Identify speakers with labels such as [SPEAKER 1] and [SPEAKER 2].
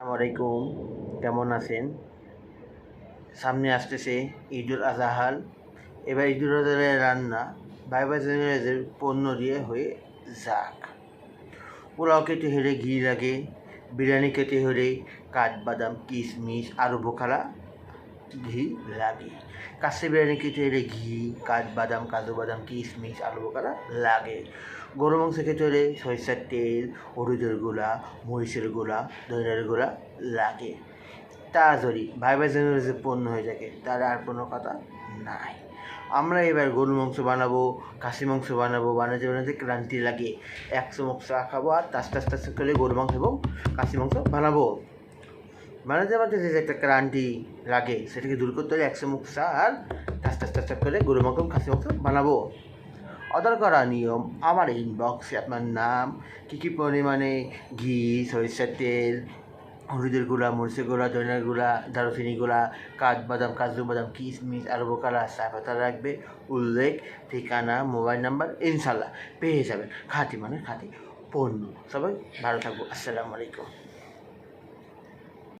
[SPEAKER 1] আলাইকুম। কেমন আছেন? সামনে আসতেছে ঈদুল আজাহাল এবার ঈদুল আজহালের রান্না ভাই জেনারেলের পণ্য দিয়ে হয়ে যাক। পোলাও কেটে হলে ঘি লাগে, বিরিয়ানি কেটে হলে কাঠবাদাম, কিশমিশ আরও বোখারা ঘি, লাগে। কাশি বিরিয়ানি খেতে হলে ঘি কাঠবাদাম কাজু বাদাম, কিশমিশ, আলু বোখারা লাগে। গরু মাংস খেতে হলে সরিষার তেল, হলুদের গোলা মরিচের গোলা ধনিয়ার গোলা লাগে। তাড়াতাড়ি, ভাই ভাই জেনারেল যে পণ্য হয়ে থাকে, তার আর কোনো কথা নাই। আমরা এবার গরু মাংস বানাবো খাসি মাংস বানাবো, বানাতে বানাতে ক্লান্তি লাগে। একশো মাংস খাব আর তাস তাস তাস করে গরু মাংস এবং খাসি মাংস বানাবো। বানাতে বানাতে যে একটা ক্লান্তি লাগে, সেটাকে দূর করতে হলে একশো মুখ আর টাস টাস করে গরু মাংস খাসি মাংস বানাবো। অর্ডার করা নিয়ম, আমার ইনবক্সে আপনার নাম, কী কী পরিমাণে ঘি, সরিষার তেল, হলুদের গুঁড়া, মরিচের গুঁড়া, ধনিয়ার গুঁড়া দারুচিনি গুঁড়া, কাঠবাদাম, কাজু বাদাম কিশমিশ আর বোকালা পাতা রাখবে উল্লেখ, ঠিকানা, মোবাইল নাম্বার ইনশাল্লাহ পেয়ে যাবেন। খাঁটি মানে খাঁটি পণ্য। সবাই ভালো থাকব। আসসালামু আলাইকুম।